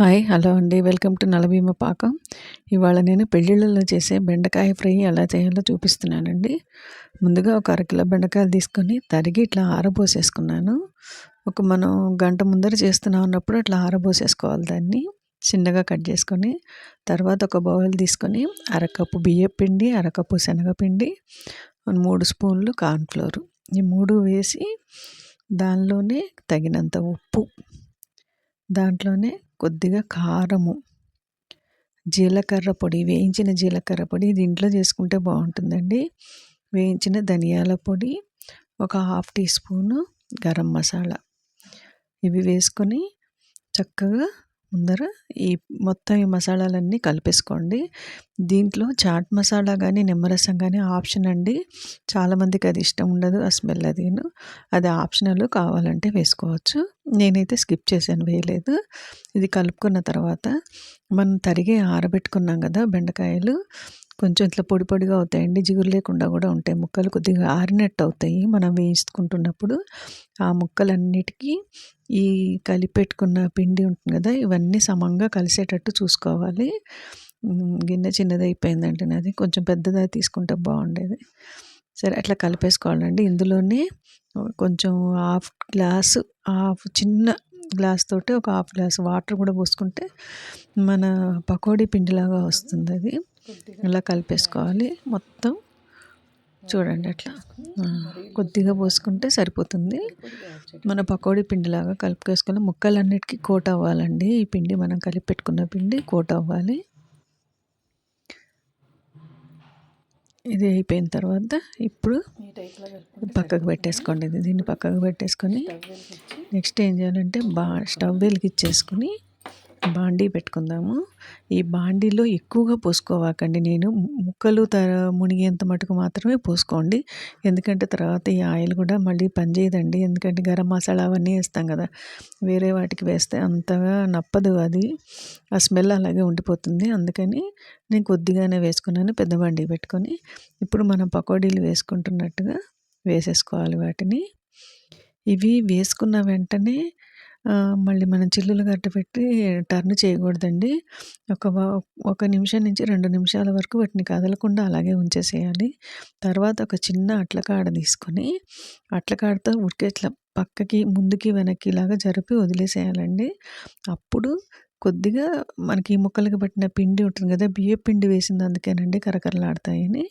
Hi hello అండి. Welcome to Nalabheema Paakam. ఇవాళ నేను పెళ్ళిళ్ళలో చేసే బెండకాయ ఫ్రై ఎలా చేయాలో చూపిస్తున్నానండి. ముందుగా ఒక అరకిలో బెండకాయలు తీసుకొని తరిగి ఇట్లా ఆరబోసేసుకున్నాను. ఒక మనం గంట ముందర చేస్తున్నా ఉన్నప్పుడు అట్లా ఆరబోసేసుకోవాలి దాన్ని. చిన్నగా కట్ చేసుకొని తర్వాత ఒక బౌల్ తీసుకొని అరకప్పు బియ్యం పిండి అరకప్పు శనగపిండి మూడు స్పూన్లు కార్న్ఫ్లోర్. ఈ మూడు వేసి దానిలోనే తగినంత ఉప్పు దాంట్లోనే కొద్దిగా కారము జీలకర్ర పొడి వేయించిన జీలకర్ర పొడి దీంట్లో చేసుకుంటే బాగుంటుందండి. వేయించిన ధనియాల పొడి ఒక half tea spoon garam masala. ఇవి వేసుకొని చక్కగా ముందర ఈ మొత్తం ఈ మసాలాలన్నీ కలిపేసుకోండి. దీంట్లో చాట్ మసాలా కానీ నిమ్మరసం కానీ ఆప్షన్ అండి. చాలామందికి అది ఇష్టం ఉండదు ఆ స్మెల్ అదిను అది ఆప్షనల్ కావాలంటే వేసుకోవచ్చు. నేనైతే స్కిప్ చేశాను వేయలేదు. ఇది కలుపుకున్న తర్వాత మనం తరిగి ఆరబెట్టుకున్నాం కదా బెండకాయలు కొంచెం ఇట్లా పొడి పొడిగా అవుతాయండి. జిగురు లేకుండా కూడా ఉంటాయి. ముక్కలు కొద్దిగా ఆరినట్టు అవుతాయి. మనం వేయించుకుంటున్నప్పుడు ఆ ముక్కలన్నిటికీ ఈ కలిపెట్టుకున్న పిండి ఉంటుంది కదా ఇవన్నీ సమంగా కలిసేటట్టు చూసుకోవాలి. గిన్నె చిన్నది అయిపోయిందంటే నాది. కొంచెం పెద్దది తీసుకుంటే బాగుండేది. సరే అట్లా కలిపేసుకోవాలండి. ఇందులోనే కొంచెం హాఫ్ గ్లాసు హాఫ్ చిన్న గ్లాస్ తోటి ఒక హాఫ్ గ్లాస్ వాటర్ కూడా పోసుకుంటే మన పకోడీ పిండిలాగా వస్తుంది అది ఇలా కలిపేసుకోవాలి. మొత్తం చూడండి అట్లా. కొద్దిగా పోసుకుంటే సరిపోతుంది. మన పకోడీ పిండిలాగా కలుపుకేసుకొని ముక్కలన్నిటికీ కోట్ అవ్వాలండి. ఈ పిండి మనం కలిపి పెట్టుకున్న పిండి కోట్ అవ్వాలి. ఇది అయిపోయిన తర్వాత ఇప్పుడు పక్కకు పెట్టేసుకోండి. ఇది దీన్ని పక్కకు పెట్టేసుకొని నెక్స్ట్ ఏం చేయాలంటే బా స్టవ్ వెలిగించేసుకొని బాండీ పెట్టుకుందాము. ఈ బాండీలో ఎక్కువగా పోసుకోవాకండి నేను. ముక్కలు తర మునిగేంత మటుకు మాత్రమే పోసుకోండి. ఎందుకంటే తర్వాత ఈ ఆయిల్ కూడా మళ్ళీ పనిచేయదండి. ఎందుకంటే గరం మసాలా అవన్నీ వేస్తాం కదా. వేరే వాటికి వేస్తే అంతగా నప్పదు అది. ఆ స్మెల్ అలాగే ఉండిపోతుంది. అందుకని నేను కొద్దిగానే వేసుకున్నాను పెద్ద బండి పెట్టుకొని. ఇప్పుడు మనం పకోడీలు వేసుకుంటున్నట్టుగా వేసేసుకోవాలి వాటిని. ఇవి వేసుకున్న వెంటనే మళ్ళీ మనం చిల్లులు గడ్డ పెట్టి టర్న్ చేయకూడదండి. ఒక ఒక నిమిషం నుంచి రెండు నిమిషాల వరకు వాటిని కదలకుండా అలాగే ఉంచేసేయాలి. తర్వాత ఒక చిన్న అట్లకాడ తీసుకొని అట్లకాడతో ఉడికేట్లా పక్కకి ముందుకి వెనక్కి ఇలాగా జరిపి వదిలేసేయాలండి. అప్పుడు కొద్దిగా మనకి ముక్కలకి పట్టిన పిండి ఉంటుంది కదా బియ్య పిండి వేసింది అందుకేనండి కరకరలాడతాయని.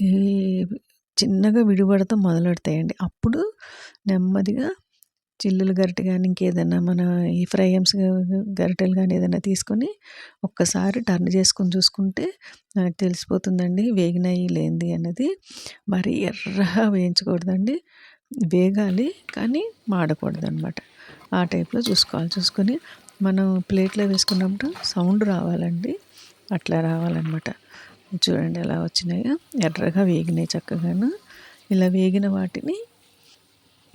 ఈ చిన్నగా విడిపడతా మొదలెడతాయండి. అప్పుడు నెమ్మదిగా చిల్లులు గరిటె కానీ ఇంకేదైనా మన ఈ ఫ్రైమ్స్ గరిటెలు కానీ ఏదైనా తీసుకొని ఒక్కసారి టర్న్ చేసుకొని చూసుకుంటే నాకు తెలిసిపోతుందండి వేగినాయి లేనిది అన్నది మరి ఎర్రగా వేయించకూడదండి. వేగాలి కానీ మాడకూడదు అనమాట ఆ టైప్లో చూసుకోవాలి. చూసుకొని మనం ప్లేట్లో వేసుకున్నప్పుడు సౌండ్ రావాలండి. అట్లా రావాలన్నమాట చూడండి ఎలా వచ్చినాయో. ఎర్రగా వేగినాయి చక్కగాను. ఇలా వేగిన వాటిని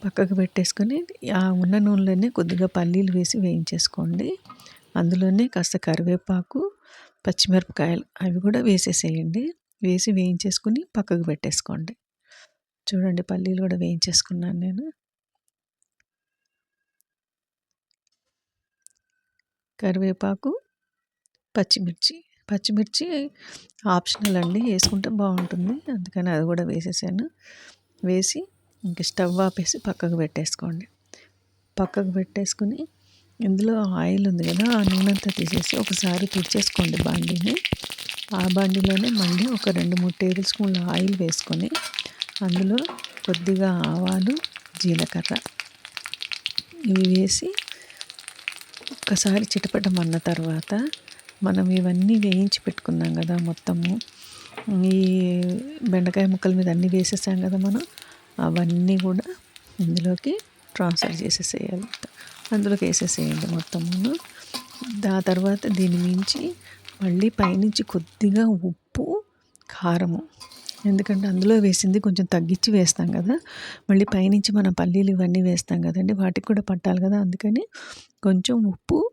పక్కకు పెట్టేసుకొని ఆ ఉన్న నూనెలోనే కొద్దిగా పల్లీలు వేసి వేయించేసుకోండి. అందులోనే కాస్త కరివేపాకు పచ్చిమిరపకాయలు అవి కూడా వేసేసేయండి. వేసి వేయించేసుకుని పక్కకు పెట్టేసుకోండి. చూడండి పల్లీలు కూడా వేయించేసుకున్నాను నేను. కరివేపాకు పచ్చిమిర్చి. పచ్చిమిర్చి ఆప్షనల్ అండి. వేసుకుంటే బాగుంటుంది. అందుకని అది కూడా వేసేసాను. వేసి ఇంక స్టవ్ ఆపేసి పక్కకు పెట్టేసుకోండి. పక్కకు పెట్టేసుకుని ఇందులో ఆయిల్ ఉంది కదా ఆ నూనె అంతా తీసేసి ఒకసారి తుడిచేసుకోండి బాండీని. ఆ బాండీలోనే మళ్ళీ ఒక రెండు మూడు టేబుల్ స్పూన్ల ఆయిల్ వేసుకొని అందులో కొద్దిగా ఆవాలు జీలకర్ర ఇవి వేసి ఒక్కసారి చిటపటమన్న తర్వాత మనం ఇవన్నీ వేయించి పెట్టుకున్నాం కదా మొత్తము. ఈ బెండకాయ ముక్కల మీద అన్నీ వేసేసాం కదా మనం. అవన్నీ కూడా ఇందులోకి ట్రాన్స్ఫర్ చేసేసేయాలి. అందులోకి వేసేసేయండి మొత్తము దా తర్వాత దీని మించి మళ్ళీ పైనుంచి కొద్దిగా ఉప్పు కారము. ఎందుకంటే అందులో వేసింది కొంచెం తగ్గించి వేస్తాం కదా. మళ్ళీ పైనుంచి మనం పల్లీలు ఇవన్నీ వేస్తాం కదండి. వాటికి కూడా పట్టాలి కదా. అందుకని కొంచెం ఉప్పు